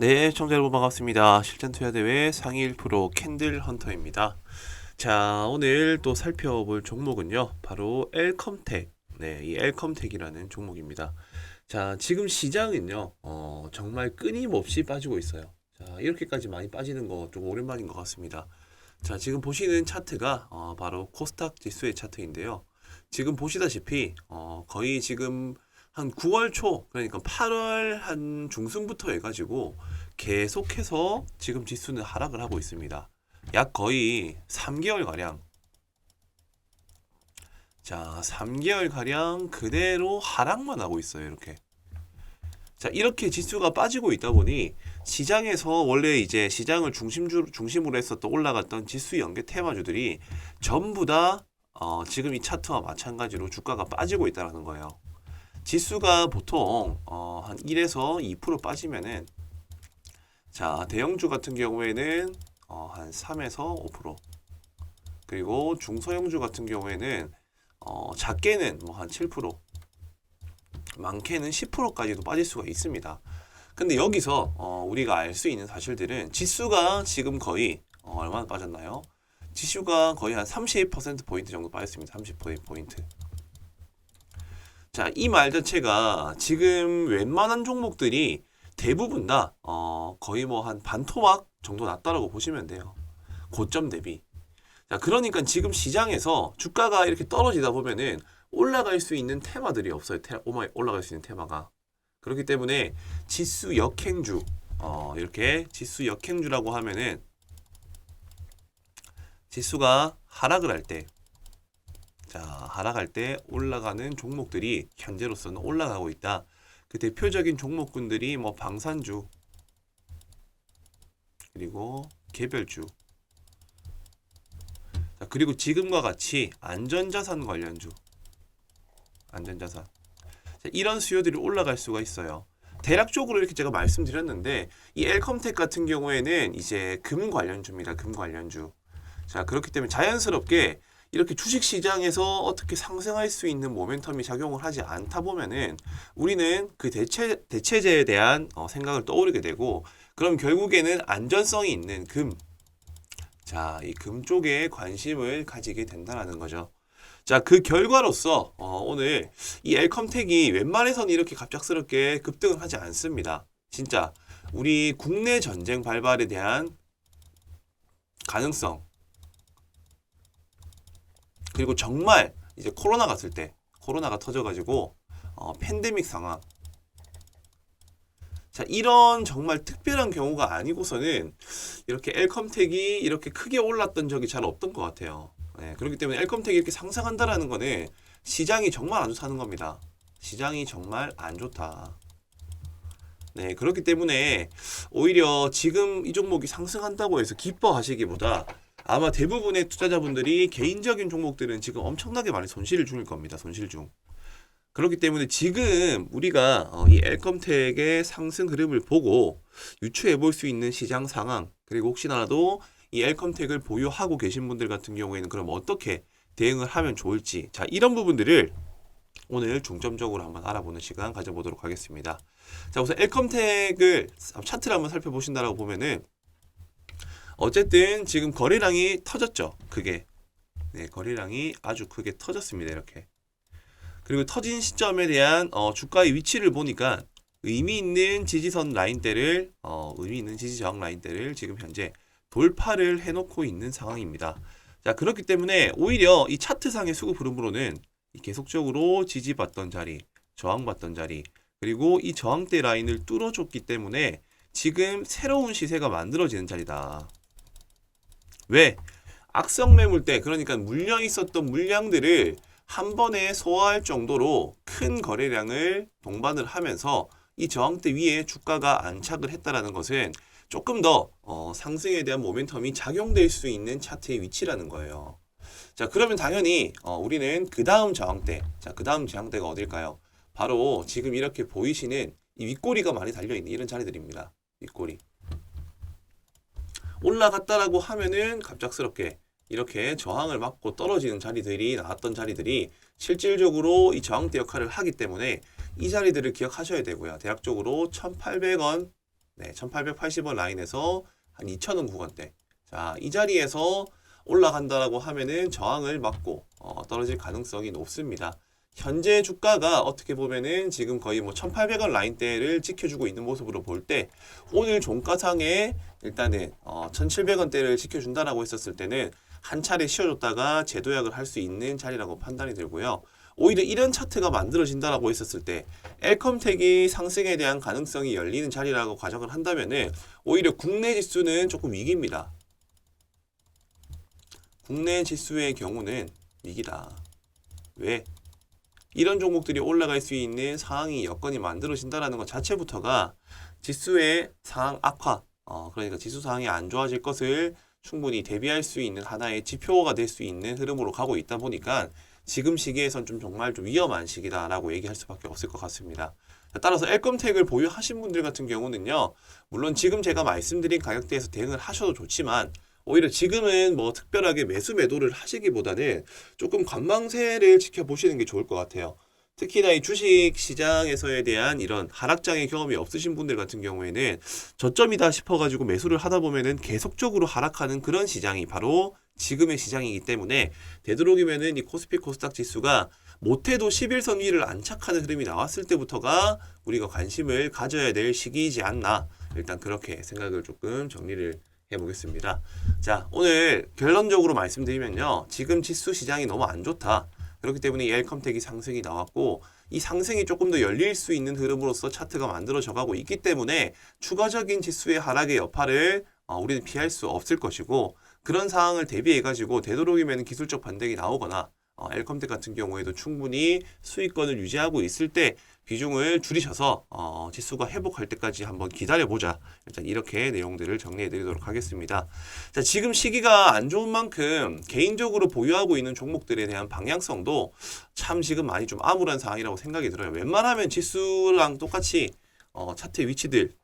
네, 청자 여러분 반갑습니다. 실전 투자 대회 상위 1% 캔들 헌터입니다. 자, 오늘 또 살펴볼 종목은요. 바로 엘컴텍. 네, 이 엘컴텍이라는 종목입니다. 자, 지금 시장은요. 어, 정말 끊임없이 빠지고 있어요. 자, 이렇게까지 많이 빠지는 거 좀 오랜만인 것 같습니다. 자, 지금 보시는 차트가 어, 바로 코스닥 지수의 차트인데요. 지금 보시다시피 어, 거의 지금 한 9월 초 그러니까 8월 한 중순부터 해가지고 계속해서 지금 지수는 하락을 하고 있습니다. 약 거의 3개월 가량. 자, 3개월 가량 그대로 하락만 하고 있어요. 이렇게. 자, 이렇게 지수가 빠지고 있다 보니 시장에서 원래 이제 시장을 중심주, 중심으로 했었던 올라갔던 지수 연계 테마주들이 전부 다 어, 지금 이 차트와 마찬가지로 주가가 빠지고 있다는 거예요. 지수가 보통 어, 한 1에서 2% 빠지면은 자 대형주 같은 경우에는 어, 한 3에서 5% 그리고 중소형주 같은 경우에는 어, 작게는 뭐 한 7% 많게는 10%까지도 빠질 수가 있습니다. 근데 여기서 어, 우리가 알 수 있는 사실들은 지수가 지금 거의 어, 얼마나 빠졌나요? 지수가 거의 한 30% 포인트 정도 빠졌습니다. 30% 포인트. 자, 이 말 자체가 지금 웬만한 종목들이 대부분 다 어, 거의 뭐 한 반토막 정도 났다라고 보시면 돼요. 고점 대비. 자, 그러니까 지금 시장에서 주가가 이렇게 떨어지다 보면은 올라갈 수 있는 테마들이 없어요. 테, 올라갈 수 있는 테마가. 그렇기 때문에 지수 역행주 어, 이렇게 지수 역행주라고 하면은 지수가 하락을 할 때, 자, 하락할 때 올라가는 종목들이 현재로서는 올라가고 있다. 그 대표적인 종목군들이 뭐 방산주, 그리고 개별주, 자, 그리고 지금과 같이 안전자산 관련주, 안전자산. 자, 이런 수요들이 올라갈 수가 있어요. 대략적으로 이렇게 제가 말씀드렸는데 이 엘컴텍 같은 경우에는 이제 금 관련주입니다. 금 관련주. 자, 그렇기 때문에 자연스럽게 이렇게 주식 시장에서 어떻게 상승할 수 있는 모멘텀이 작용을 하지 않다 보면은 우리는 그 대체 대체제에 대한 어, 생각을 떠오르게 되고 그럼 결국에는 안전성이 있는 금. 자, 이 금 쪽에 관심을 가지게 된다라는 거죠. 자, 그 결과로서 어, 오늘 이 엘컴텍이 웬만해서는 이렇게 갑작스럽게 급등을 하지 않습니다. 진짜 우리 국내 전쟁 발발에 대한 가능성 그리고 정말 이제 코로나 갔을 때 코로나가 터져가지고 어, 팬데믹 상황 자 이런 정말 특별한 경우가 아니고서는 이렇게 엘컴텍이 이렇게 크게 올랐던 적이 잘 없던 것 같아요. 네, 그렇기 때문에 엘컴텍이 이렇게 상승한다라는 거는 시장이 정말 안 좋다는 겁니다. 시장이 정말 안 좋다. 네, 그렇기 때문에 오히려 지금 이 종목이 상승한다고 해서 기뻐하시기보다 아마 대부분의 투자자분들이 개인적인 종목들은 지금 엄청나게 많이 손실을 줄 겁니다. 손실 중. 그렇기 때문에 지금 우리가 어, 이 엘컴텍의 상승 흐름을 보고 유추해 볼 수 있는 시장 상황 그리고 혹시나라도 이 엘컴텍을 보유하고 계신 분들 같은 경우에는 그럼 어떻게 대응을 하면 좋을지 자 이런 부분들을 오늘 중점적으로 한번 알아보는 시간 가져보도록 하겠습니다. 자 우선 엘컴텍을 차트를 한번 살펴보신다라고 보면은 어쨌든 지금 거래량이 터졌죠. 그게 네 거래량이 아주 크게 터졌습니다. 이렇게 그리고 터진 시점에 대한 어, 주가의 위치를 보니까 의미 있는 지지선 라인대를 어, 의미 있는 지지 저항 라인대를 지금 현재 돌파를 해놓고 있는 상황입니다. 자 그렇기 때문에 오히려 이 차트상의 수급 흐름으로는 계속적으로 지지받던 자리, 저항받던 자리, 그리고 이 저항대 라인을 뚫어줬기 때문에 지금 새로운 시세가 만들어지는 자리다. 왜? 악성 매물대, 그러니까 물려 있었던 물량들을 한 번에 소화할 정도로 큰 거래량을 동반을 하면서 이 저항대 위에 주가가 안착을 했다라는 것은 조금 더 어, 상승에 대한 모멘텀이 작용될 수 있는 차트의 위치라는 거예요. 자, 그러면 당연히 어, 우리는 그 다음 저항대, 자, 그 다음 저항대가 어딜까요? 바로 지금 이렇게 보이시는 이 윗꼬리가 많이 달려 있는 이런 자리들입니다. 윗꼬리. 올라갔다라고 하면은 갑작스럽게 이렇게 저항을 맞고 떨어지는 자리들이 나왔던 자리들이 실질적으로 이 저항대 역할을 하기 때문에 이 자리들을 기억하셔야 되고요. 대략적으로 1,800원 네, 1880원 라인에서 한 2,000원 구간대. 자, 이 자리에서 올라간다라고 하면은 저항을 맞고 어, 떨어질 가능성이 높습니다. 현재 주가가 어떻게 보면은 지금 거의 뭐 1800원 라인대를 지켜주고 있는 모습으로 볼 때 오늘 종가상에 일단은 어, 1700원대를 지켜준다라고 했었을 때는 한 차례 쉬어줬다가 재도약을 할 수 있는 자리라고 판단이 들고요. 오히려 이런 차트가 만들어진다라고 했었을 때 엘컴텍이 상승에 대한 가능성이 열리는 자리라고 가정을 한다면은 오히려 국내 지수는 조금 위기입니다. 국내 지수의 경우는 위기다. 왜? 이런 종목들이 올라갈 수 있는 상황이 여건이 만들어진다라는 것 자체부터가 지수의 상황 악화, 어, 그러니까 지수 상황이 안 좋아질 것을 충분히 대비할 수 있는 하나의 지표가 될 수 있는 흐름으로 가고 있다 보니까 지금 시기에선 좀 정말 좀 위험한 시기다라고 얘기할 수밖에 없을 것 같습니다. 따라서 엘컴텍을 보유하신 분들 같은 경우는요, 물론 지금 제가 말씀드린 가격대에서 대응을 하셔도 좋지만 오히려 지금은 뭐 특별하게 매수 매도를 하시기보다는 조금 관망세를 지켜보시는 게 좋을 것 같아요. 특히나 이 주식 시장에서에 대한 이런 하락장의 경험이 없으신 분들 같은 경우에는 저점이다 싶어가지고 매수를 하다 보면은 계속적으로 하락하는 그런 시장이 바로 지금의 시장이기 때문에 되도록이면은 이 코스피 코스닥 지수가 못해도 11선 위를 안착하는 흐름이 나왔을 때부터가 우리가 관심을 가져야 될 시기이지 않나 일단 그렇게 생각을 조금 정리를 해보겠습니다. 자 오늘 결론적으로 말씀드리면요 지금 지수 시장이 너무 안 좋다. 그렇기 때문에 이 엘컴텍이 상승이 나왔고 이 상승이 조금 더 열릴 수 있는 흐름으로서 차트가 만들어져 가고 있기 때문에 추가적인 지수의 하락의 여파를 어, 우리는 피할 수 없을 것이고 그런 상황을 대비해 가지고 되도록이면 기술적 반등이 나오거나 어, 엘컴텍 같은 경우에도 충분히 수익권을 유지하고 있을 때 비중을 줄이셔서 어, 지수가 회복할 때까지 한번 기다려보자. 일단 이렇게 내용들을 정리해드리도록 하겠습니다. 자, 지금 시기가 안 좋은 만큼 개인적으로 보유하고 있는 종목들에 대한 방향성도 참 지금 많이 좀 암울한 상황이라고 생각이 들어요. 웬만하면 지수랑 똑같이 어, 차트 위치들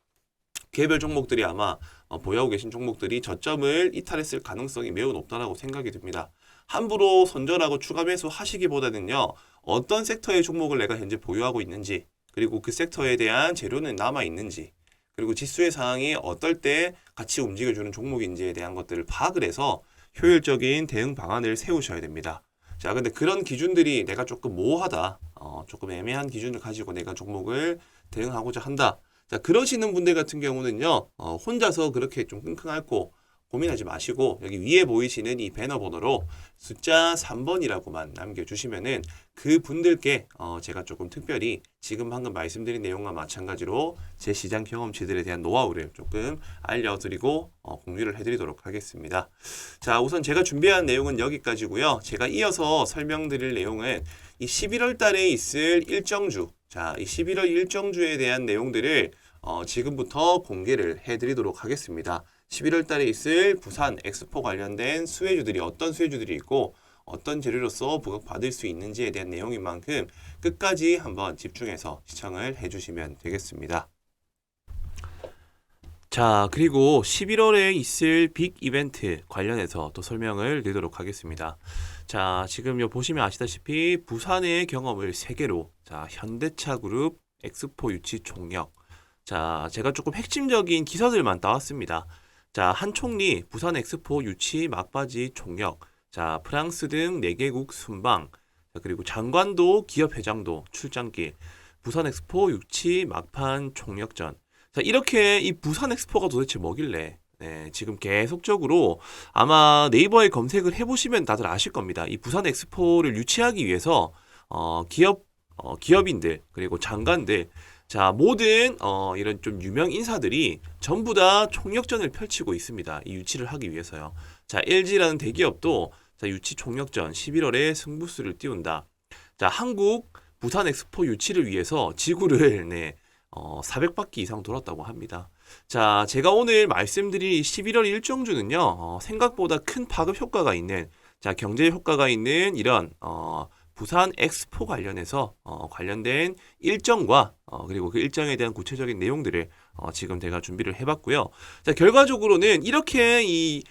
개별 종목들이 아마 어, 보유하고 계신 종목들이 저점을 이탈했을 가능성이 매우 높다라고 생각이 듭니다. 함부로 손절하고 추가 매수 하시기보다는요. 어떤 섹터의 종목을 내가 현재 보유하고 있는지 그리고 그 섹터에 대한 재료는 남아 있는지 그리고 지수의 상황이 어떨 때 같이 움직여주는 종목인지에 대한 것들을 파악을 해서 효율적인 대응 방안을 세우셔야 됩니다. 자, 근데 그런 기준들이 내가 조금 모호하다, 어, 조금 애매한 기준을 가지고 내가 종목을 대응하고자 한다. 자, 그러시는 분들 같은 경우는요, 어, 혼자서 그렇게 좀 끙끙 앓고 고민하지 마시고 여기 위에 보이시는 이 배너 번호로 숫자 3번이라고만 남겨주시면은 그 분들께 어 제가 조금 특별히 지금 방금 말씀드린 내용과 마찬가지로 제 시장 경험치들에 대한 노하우를 조금 알려드리고 어 공유를 해드리도록 하겠습니다. 자 우선 제가 준비한 내용은 여기까지고요. 제가 이어서 설명드릴 내용은 이 11월 달에 있을 일정주 자이 11월 일정주에 대한 내용들을 어 지금부터 공개를 해드리도록 하겠습니다. 11월 달에 있을 부산 엑스포 관련된 수혜주들이 어떤 수혜주들이 있고 어떤 재료로서 부각받을 수 있는지에 대한 내용인 만큼 끝까지 한번 집중해서 시청을 해주시면 되겠습니다. 자, 그리고 11월에 있을 빅 이벤트 관련해서 또 설명을 드리도록 하겠습니다. 자, 지금 요 보시면 아시다시피 부산의 경험을 세 개로 자, 현대차 그룹 엑스포 유치 총력. 자, 제가 조금 핵심적인 기사들만 따왔습니다. 자, 한 총리 부산 엑스포 유치 막바지 총력. 자, 프랑스 등 4개국 순방. 자, 그리고 장관도 기업 회장도 출장길. 부산 엑스포 유치 막판 총력전. 자, 이렇게 이 부산 엑스포가 도대체 뭐길래? 네, 지금 계속적으로 아마 네이버에 검색을 해보시면 다들 아실 겁니다. 이 부산 엑스포를 유치하기 위해서 어, 기업 어, 기업인들 그리고 장관들 자 모든 어, 이런 좀 유명 인사들이 전부 다 총력전을 펼치고 있습니다. 이 유치를 하기 위해서요. 자 LG라는 대기업도 자 유치 총력전 11월에 승부수를 띄운다. 자 한국 부산 엑스포 유치를 위해서 지구를 네, 어, 400바퀴 이상 돌았다고 합니다. 자, 제가 오늘 말씀드릴 11월 일정주는요, 어, 생각보다 큰 파급 효과가 있는, 자, 경제 효과가 있는 이런, 어, 부산 엑스포 관련해서, 어, 관련된 일정과, 어, 그리고 그 일정에 대한 구체적인 내용들을, 어, 지금 제가 준비를 해봤고요. 자, 결과적으로는 이렇게 이,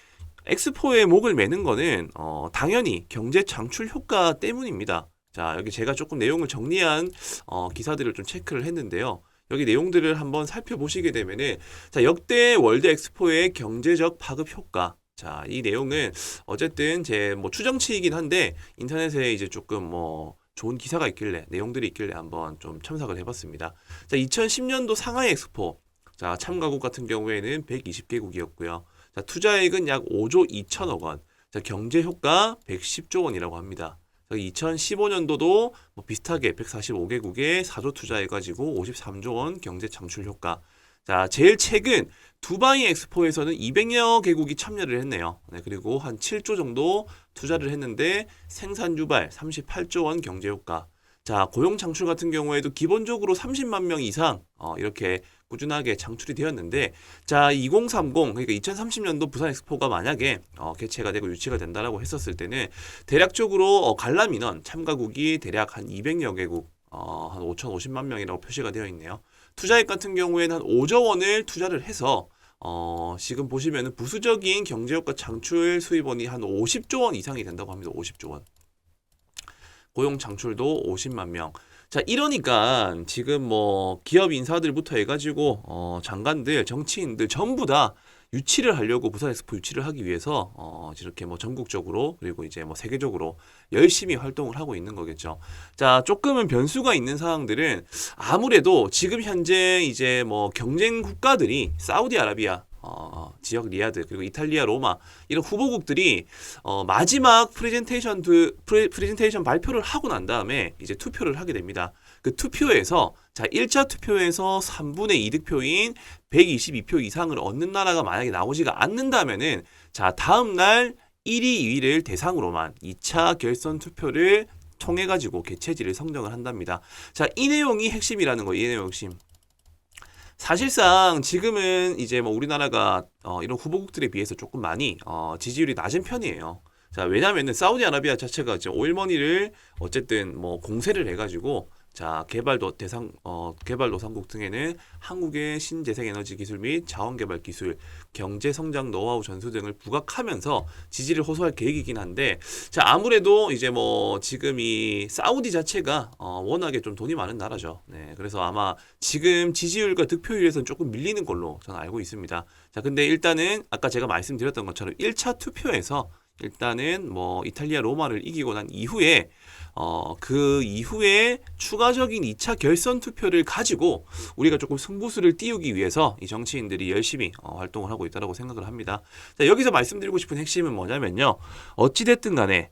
엑스포에 목을 매는 거는, 어, 당연히 경제 창출 효과 때문입니다. 자, 여기 제가 조금 내용을 정리한, 어, 기사들을 좀 체크를 했는데요. 여기 내용들을 한번 살펴보시게 되면은 자 역대 월드 엑스포의 경제적 파급 효과 자 이 내용은 어쨌든 제 뭐 추정치이긴 한데 인터넷에 이제 조금 뭐 좋은 기사가 있길래 내용들이 있길래 한번 좀 첨삭을 해봤습니다. 자 2010년도 상하이 엑스포 자 참가국 같은 경우에는 120개국이었고요. 자 투자액은 약 5조 2천억 원. 자 경제 효과 110조 원이라고 합니다. 2015년도도 뭐 비슷하게 145개국에 4조 투자해가지고 53조 원 경제 창출 효과. 자, 제일 최근 두바이 엑스포에서는 200여 개국이 참여를 했네요. 네, 그리고 한 7조 정도 투자를 했는데 생산 유발 38조 원 경제 효과. 자, 고용 창출 같은 경우에도 기본적으로 30만 명 이상 어, 이렇게 꾸준하게 창출이 되었는데 자, 2030 그러니까 2030년도 부산 엑스포가 만약에 어, 개최가 되고 유치가 된다라고 했었을 때는 대략적으로 어, 관람 인원 참가국이 대략 한 200여 개국 어, 한 5,050만 명이라고 표시가 되어 있네요. 투자액 같은 경우에는 한 5조 원을 투자를 해서 어, 지금 보시면은 부수적인 경제효과 창출 수입원이 한 50조 원 이상이 된다고 합니다. 50조 원. 고용 창출도 50만 명. 자, 이러니까 지금 뭐 기업 인사들부터 해가지고 어, 장관들, 정치인들 전부 다 유치를 하려고 부산 엑스포 유치를 하기 위해서 어, 이렇게 뭐 전국적으로 그리고 이제 뭐 세계적으로 열심히 활동을 하고 있는 거겠죠. 자, 조금은 변수가 있는 상황들은 아무래도 지금 현재 이제 뭐 경쟁 국가들이 사우디아라비아 어, 지역 리아드 그리고 이탈리아 로마 이런 후보국들이 어, 마지막 프레젠테이션 드, 프레, 프레젠테이션 발표를 하고 난 다음에 이제 투표를 하게 됩니다. 그 투표에서 자 1차 투표에서 3분의 2 득표인 122표 이상을 얻는 나라가 만약에 나오지가 않는다면은 자 다음 날 1위, 2위를 대상으로만 2차 결선 투표를 통해 가지고 개최지를 선정을 한답니다. 자, 이 내용이 핵심이라는 거예요. 이 내용 핵심. 사실상 지금은 이제 뭐 우리나라가 어, 이런 후보국들에 비해서 조금 많이 어, 지지율이 낮은 편이에요. 자, 왜냐면은 사우디아라비아 자체가 이제 오일머니를 어쨌든 뭐 공세를 해가지고 자, 개발도 대상 어, 개발 도상국 등에는 한국의 신재생 에너지 기술 및 자원 개발 기술, 경제 성장 노하우 전수 등을 부각하면서 지지를 호소할 계획이긴 한데 자, 아무래도 이제 뭐 지금 이 사우디 자체가 어, 워낙에 좀 돈이 많은 나라죠. 네. 그래서 아마 지금 지지율과 득표율에서는 조금 밀리는 걸로 저는 알고 있습니다. 자, 근데 일단은 아까 제가 말씀드렸던 것처럼 1차 투표에서 일단은 뭐 이탈리아 로마를 이기고 난 이후에 어, 그 이후에 추가적인 2차 결선 투표를 가지고 우리가 조금 승부수를 띄우기 위해서 이 정치인들이 열심히 어, 활동을 하고 있다고 생각을 합니다. 자, 여기서 말씀드리고 싶은 핵심은 뭐냐면요. 어찌 됐든 간에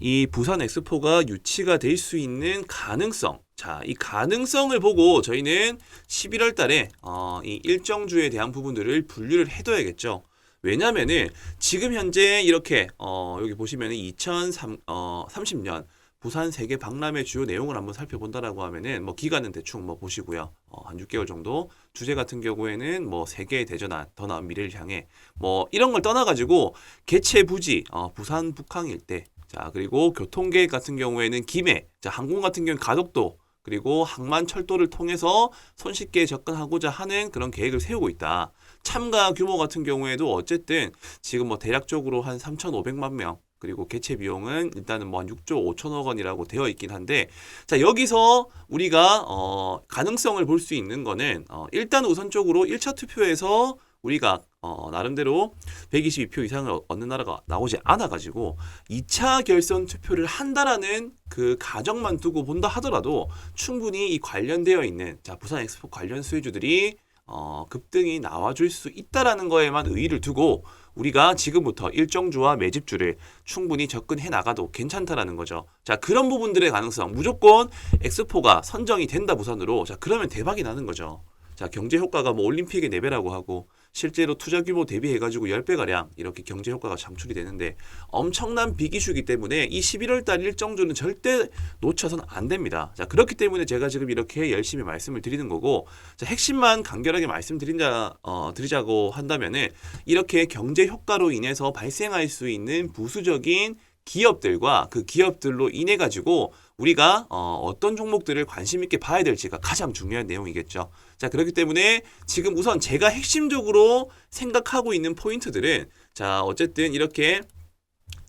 이 부산 엑스포가 유치가 될 수 있는 가능성. 자, 이 가능성을 보고 저희는 11월 달에 어, 이 일정주에 대한 부분들을 분류를 해둬야겠죠. 왜냐면은 지금 현재 이렇게 어, 여기 보시면은 2030년 부산 세계 박람회 주요 내용을 한번 살펴본다라고 하면은 뭐 기간은 대충 뭐 보시고요. 어, 한 6개월 정도. 주제 같은 경우에는 뭐 세계 대전환 더 나은 미래를 향해 뭐 이런 걸 떠나 가지고 개최 부지 어, 부산 북항 일대. 자, 그리고 교통 계획 같은 경우에는 김해. 자, 항공 같은 경우는 가덕도 그리고 항만 철도를 통해서 손쉽게 접근하고자 하는 그런 계획을 세우고 있다. 참가 규모 같은 경우에도 어쨌든 지금 뭐 대략적으로 한 3,500만 명 그리고 개최 비용은 일단은 뭐 한 6조 5천억 원이라고 되어 있긴 한데 자 여기서 우리가 어 가능성을 볼 수 있는 거는 어 일단 우선적으로 1차 투표에서 우리가 어 나름대로 122표 이상을 얻는 나라가 나오지 않아 가지고 2차 결선 투표를 한다라는 그 가정만 두고 본다 하더라도 충분히 이 관련되어 있는 자 부산 엑스포 관련 수혜주들이 어, 급등이 나와줄 수 있다라는 거에만 의의를 두고 우리가 지금부터 일정주와 매집주를 충분히 접근해 나가도 괜찮다라는 거죠. 자, 그런 부분들의 가능성 무조건 엑스포가 선정이 된다 부산으로 자, 그러면 대박이 나는 거죠. 자, 경제 효과가 뭐 올림픽의 4배라고 하고 실제로 투자 규모 대비해 가지고 10배 가량 이렇게 경제 효과가 창출이 되는데 엄청난 비기슈기 때문에 이 11월 달 일정주는 절대 놓쳐서는 안 됩니다. 자, 그렇기 때문에 제가 지금 이렇게 열심히 말씀을 드리는 거고 자, 핵심만 간결하게 말씀드린자 어, 드리자고 한다면은 이렇게 경제 효과로 인해서 발생할 수 있는 부수적인 기업들과 그 기업들로 인해 가지고 우리가 어, 어떤 종목들을 관심 있게 봐야 될지가 가장 중요한 내용이겠죠. 자 그렇기 때문에 지금 우선 제가 핵심적으로 생각하고 있는 포인트들은 자 어쨌든 이렇게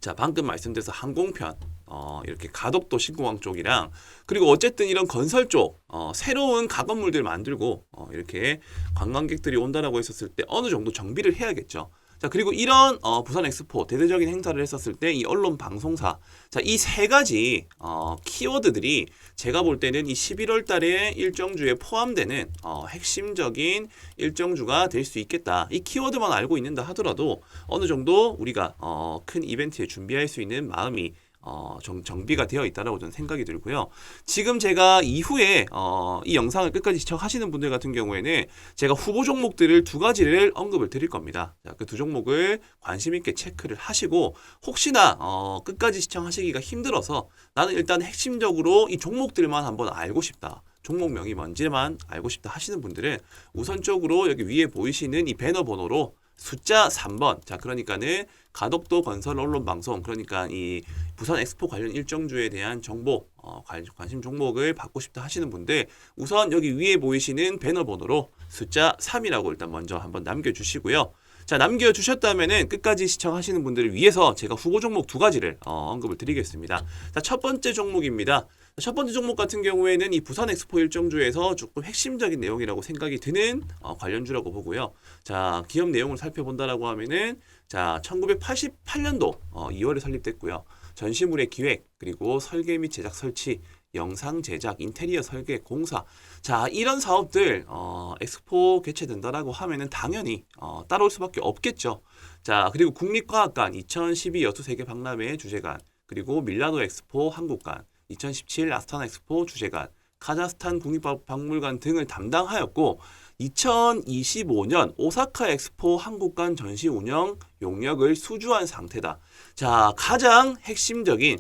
자 방금 말씀드려서 항공편 어, 이렇게 가덕도 신공항 쪽이랑 그리고 어쨌든 이런 건설 쪽 어, 새로운 가건물들 만들고 어, 이렇게 관광객들이 온다라고 했었을 때 어느 정도 정비를 해야겠죠. 자 그리고 이런 어, 부산 엑스포 대대적인 행사를 했었을 때 이 언론 방송사 자 이 세 가지 어, 키워드들이 제가 볼 때는 이 11월 달에 일정주에 포함되는 어, 핵심적인 일정주가 될 수 있겠다. 이 키워드만 알고 있는다 하더라도 어느 정도 우리가 어, 큰 이벤트에 준비할 수 있는 마음이 어, 정, 정비가 되어 있다라고 저는 생각이 들고요. 지금 제가 이후에 어, 이 영상을 끝까지 시청하시는 분들 같은 경우에는 제가 후보 종목들을 두 가지를 언급을 드릴 겁니다. 그 두 종목을 관심 있게 체크를 하시고 혹시나 어, 끝까지 시청하시기가 힘들어서 나는 일단 핵심적으로 이 종목들만 한번 알고 싶다. 종목명이 뭔지만 알고 싶다 하시는 분들은 우선적으로 여기 위에 보이시는 이 배너 번호로 숫자 3번. 자, 그러니까는 가덕도 건설 언론 방송 그러니까 이 부산 엑스포 관련 일정주에 대한 정보 어, 관- 관심 종목을 받고 싶다 하시는 분들 우선 여기 위에 보이시는 배너 번호로 숫자 3이라고 일단 먼저 한번 남겨 주시고요. 자, 남겨 주셨다면은 끝까지 시청하시는 분들을 위해서 제가 후보 종목 두 가지를 어, 언급을 드리겠습니다. 자, 첫 번째 종목입니다. 첫 번째 종목 같은 경우에는 이 부산 엑스포 일정주에서 조금 핵심적인 내용이라고 생각이 드는 어, 관련주라고 보고요. 자, 기업 내용을 살펴본다라고 하면은 자, 1988년도 어, 2월에 설립됐고요. 전시물의 기획, 그리고 설계 및 제작 설치, 영상 제작, 인테리어 설계, 공사. 자, 이런 사업들 어, 엑스포 개최된다라고 하면은 당연히 어, 따라올 수밖에 없겠죠. 자, 그리고 국립과학관 2012 여수 세계 박람회 주재관, 그리고 밀라노 엑스포 한국관, 2017 아스타나 엑스포 주재관, 카자흐스탄 국립박물관 등을 담당하였고 2025년 오사카 엑스포 한국관 전시 운영 용역을 수주한 상태다. 자, 가장 핵심적인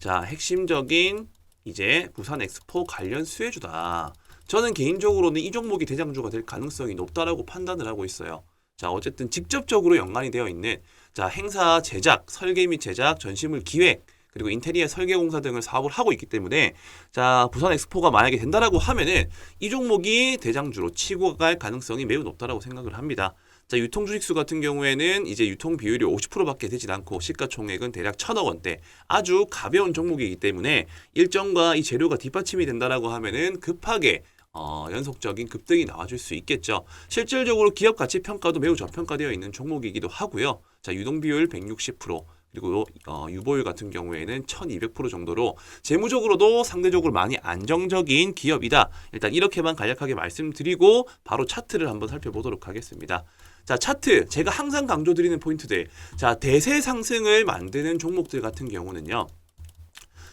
자, 핵심적인 이제 부산 엑스포 관련 수혜주다. 저는 개인적으로는 이 종목이 대장주가 될 가능성이 높다라고 판단을 하고 있어요. 자, 어쨌든 직접적으로 연관이 되어 있는 자, 행사 제작, 설계 및 제작, 전시물 기획, 그리고 인테리어 설계 공사 등을 사업을 하고 있기 때문에 자, 부산 엑스포가 만약에 된다라고 하면은 이 종목이 대장주로 치고 갈 가능성이 매우 높다라고 생각을 합니다. 자, 유통 주식수 같은 경우에는 이제 유통 비율이 50%밖에 되진 않고 시가총액은 대략 1천억 원대. 아주 가벼운 종목이기 때문에 일정과 이 재료가 뒷받침이 된다라고 하면은 급하게 어, 연속적인 급등이 나와줄 수 있겠죠. 실질적으로 기업 가치 평가도 매우 저평가되어 있는 종목이기도 하고요. 자, 유동 비율 160%. 그리고 어, 유보율 같은 경우에는 1200% 정도로 재무적으로도 상대적으로 많이 안정적인 기업이다. 일단 이렇게만 간략하게 말씀드리고 바로 차트를 한번 살펴보도록 하겠습니다. 자, 차트 제가 항상 강조드리는 포인트들. 자, 대세 상승을 만드는 종목들 같은 경우는요.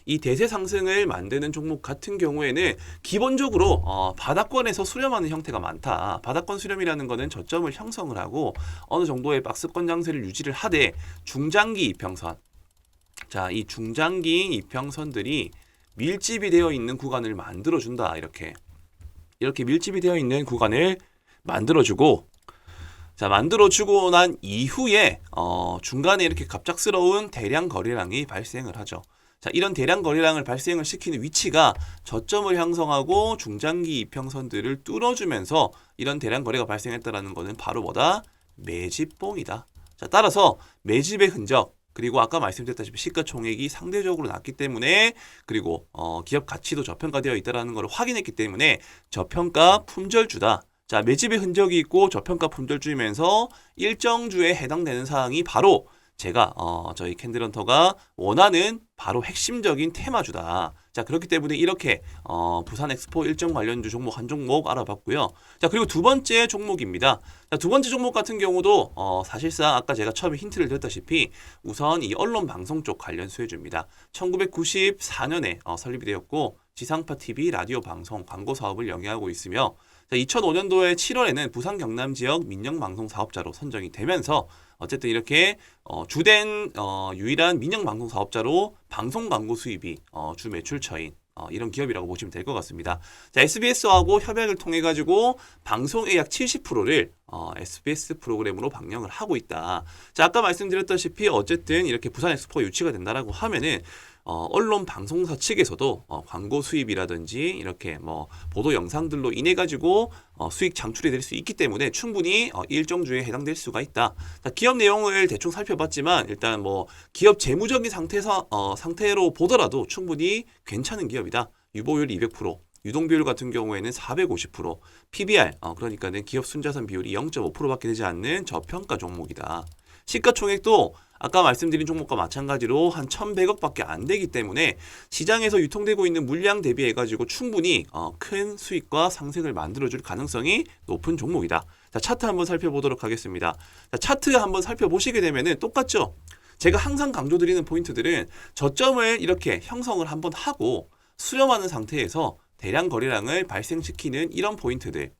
이 대세 상승을 만드는 종목 같은 경우에는 기본적으로 어, 바닥권에서 수렴하는 형태가 많다. 바닥권 수렴이라는 것은 저점을 형성을 하고 어느 정도의 박스권 장세를 유지를 하되 중장기 이평선. 자, 이 중장기 이평선들이 밀집이 되어 있는 구간을 만들어 준다. 이렇게 이렇게 밀집이 되어 있는 구간을 만들어 주고 자, 만들어 주고 난 이후에, 어, 중간에 이렇게 갑작스러운 대량 거래량이 발생을 하죠. 자, 이런 대량 거래량을 발생을 시키는 위치가 저점을 형성하고 중장기 이평선들을 뚫어주면서 이런 대량 거래가 발생했다라는 것은 바로 뭐다? 매집봉이다. 자, 따라서 매집의 흔적, 그리고 아까 말씀드렸다시피 시가총액이 상대적으로 낮기 때문에 그리고 어, 기업 가치도 저평가되어 있다라는 것을 확인했기 때문에 저평가 품절주다. 자, 매집의 흔적이 있고 저평가 품절주이면서 일정 주에 해당되는 사항이 바로 제가 어, 저희 캔들헌터가 원하는 바로 핵심적인 테마주다. 자, 그렇기 때문에 이렇게 어, 부산 엑스포 일정 관련주 종목 한 종목 알아봤고요. 자, 그리고 두 번째 종목입니다. 자, 두 번째 종목 같은 경우도 어, 사실상 아까 제가 처음에 힌트를 드렸다시피 우선 이 언론 방송 쪽 관련 수혜주입니다. 1994년에 어, 설립이 되었고 지상파 TV 라디오 방송 광고 사업을 영위하고 있으며 자, 2005년도에 7월에는 부산 경남 지역 민영 방송 사업자로 선정이 되면서 어쨌든 이렇게 어, 주된 어, 유일한 민영 방송 사업자로 방송 광고 수입이 어, 주 매출처인 어, 이런 기업이라고 보시면 될 것 같습니다. 자, SBS하고 협약을 통해 가지고 방송의 약 70%를 어, SBS 프로그램으로 방영을 하고 있다. 자, 아까 말씀드렸다시피 어쨌든 이렇게 부산 엑스포가 유치가 된다라고 하면은 어, 언론 방송사 측에서도 어, 광고 수입이라든지 이렇게 뭐 보도 영상들로 인해 가지고 어, 수익 창출이 될 수 있기 때문에 충분히 어, 이 일정주에 해당될 수가 있다. 자, 기업 내용을 대충 살펴봤지만 일단 뭐 기업 재무적인 상태에서 어, 상태로 보더라도 충분히 괜찮은 기업이다. 유보율 200%. 유동 비율 같은 경우에는 450%, PBR 어, 그러니까는 기업 순자산 비율이 0.5%밖에 되지 않는 저평가 종목이다. 시가총액도 아까 말씀드린 종목과 마찬가지로 한 1,100억밖에 안 되기 때문에 시장에서 유통되고 있는 물량 대비해 가지고 충분히 어, 큰 수익과 상승을 만들어줄 가능성이 높은 종목이다. 자, 차트 한번 살펴보도록 하겠습니다. 자, 차트 한번 살펴보시게 되면은 똑같죠. 제가 항상 강조드리는 포인트들은 저점을 이렇게 형성을 한번 하고 수렴하는 상태에서 대량 거래량을 발생시키는 이런 포인트들.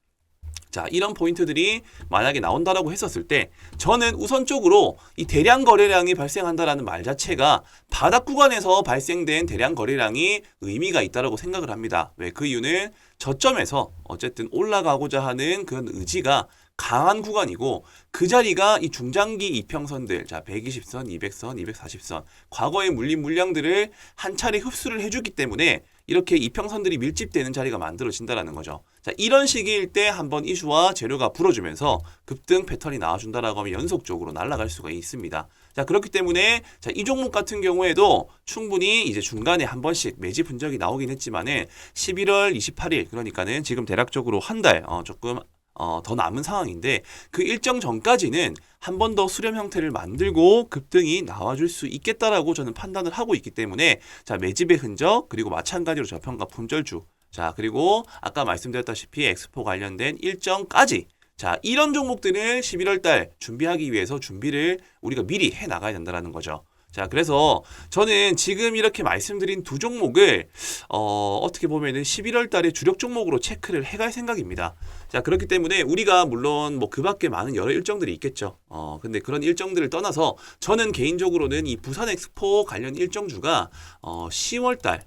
자, 이런 포인트들이 만약에 나온다라고 했었을 때 저는 우선적으로 이 대량 거래량이 발생한다라는 말 자체가 바닥 구간에서 발생된 대량 거래량이 의미가 있다라고 생각을 합니다. 왜 그 이유는 저점에서 어쨌든 올라가고자 하는 그런 의지가 강한 구간이고 그 자리가 이 중장기 이평선들 자 120선, 200선, 240선 과거의 물린 물량들을 한 차례 흡수를 해주기 때문에 이렇게 이평선들이 밀집되는 자리가 만들어진다라는 거죠. 자 이런 시기일 때 한번 이슈와 재료가 불어주면서 급등 패턴이 나와준다라고 하면 연속적으로 날아갈 수가 있습니다. 자 그렇기 때문에 자 이 종목 같은 경우에도 충분히 이제 중간에 한 번씩 매집 흔적이 나오긴 했지만은 11월 28일 그러니까는 지금 대략적으로 한달 어, 조금 어, 더 남은 상황인데 그 일정 전까지는 한 번 더 수렴 형태를 만들고 급등이 나와줄 수 있겠다라고 저는 판단을 하고 있기 때문에 자 매집의 흔적 그리고 마찬가지로 저평가 품절주 자 그리고 아까 말씀드렸다시피 엑스포 관련된 일정까지 자 이런 종목들을 11월 달 준비하기 위해서 준비를 우리가 미리 해 나가야 된다라는 거죠. 자, 그래서 저는 지금 이렇게 말씀드린 두 종목을 어, 어떻게 보면은 11월 달에 주력 종목으로 체크를 해갈 생각입니다. 자, 그렇기 때문에 우리가 물론 뭐 그 밖에 많은 여러 일정들이 있겠죠. 어, 근데 그런 일정들을 떠나서 저는 개인적으로는 이 부산 엑스포 관련 일정주가 어, 10월 달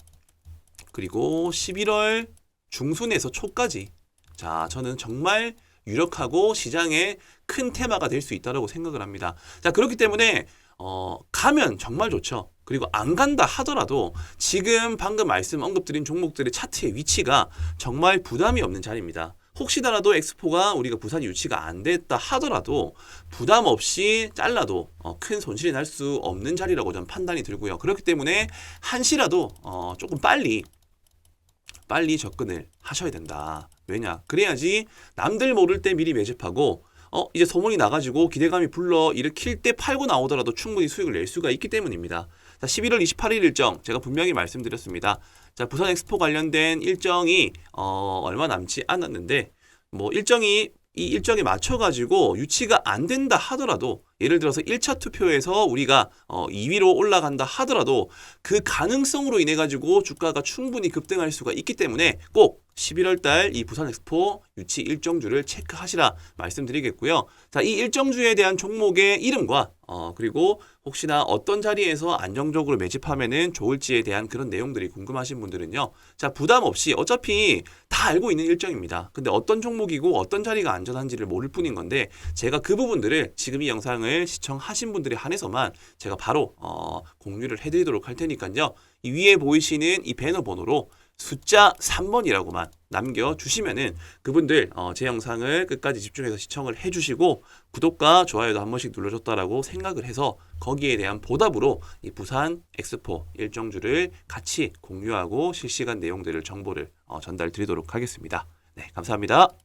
그리고 11월 중순에서 초까지 자, 저는 정말 유력하고 시장에 큰 테마가 될 수 있다고 생각을 합니다. 자, 그렇기 때문에 어, 가면 정말 좋죠. 그리고 안 간다 하더라도 지금 방금 말씀 언급드린 종목들의 차트의 위치가 정말 부담이 없는 자리입니다. 혹시나라도 엑스포가 우리가 부산이 유치가 안 됐다 하더라도 부담 없이 잘라도 어, 큰 손실이 날 수 없는 자리라고 저는 판단이 들고요. 그렇기 때문에 한시라도 어, 조금 빨리 빨리 접근을 하셔야 된다. 왜냐? 그래야지 남들 모를 때 미리 매집하고 어 이제 소문이 나가지고 기대감이 불러 일으킬 때 팔고 나오더라도 충분히 수익을 낼 수가 있기 때문입니다. 자, 11월 28일 일정 제가 분명히 말씀드렸습니다. 자, 부산 엑스포 관련된 일정이 어, 얼마 남지 않았는데 뭐 일정이 이 일정에 맞춰 가지고 유치가 안 된다 하더라도 예를 들어서 1차 투표에서 우리가 어 2위로 올라간다 하더라도 그 가능성으로 인해 가지고 주가가 충분히 급등할 수가 있기 때문에 꼭 11월 달 이 부산 엑스포 유치 일정주를 체크하시라 말씀드리겠고요. 자, 이 일정주에 대한 종목의 이름과 어 그리고 혹시나 어떤 자리에서 안정적으로 매집하면은 좋을지에 대한 그런 내용들이 궁금하신 분들은요. 자, 부담 없이 어차피 다 알고 있는 일정입니다. 근데 어떤 종목이고 어떤 자리가 안전한지를 모를 뿐인 건데 제가 그 부분들을 지금 이 영상을 시청하신 분들에 한해서만 제가 바로 어 공유를 해 드리도록 할 테니까요. 이 위에 보이시는 이 배너 번호로 숫자 3번이라고만 남겨주시면은 그분들 어, 제 영상을 끝까지 집중해서 시청을 해주시고 구독과 좋아요도 한 번씩 눌러줬다라고 생각을 해서 거기에 대한 보답으로 이 부산 엑스포 일정주를 같이 공유하고 실시간 내용들을 정보를 어, 전달 드리도록 하겠습니다. 네, 감사합니다.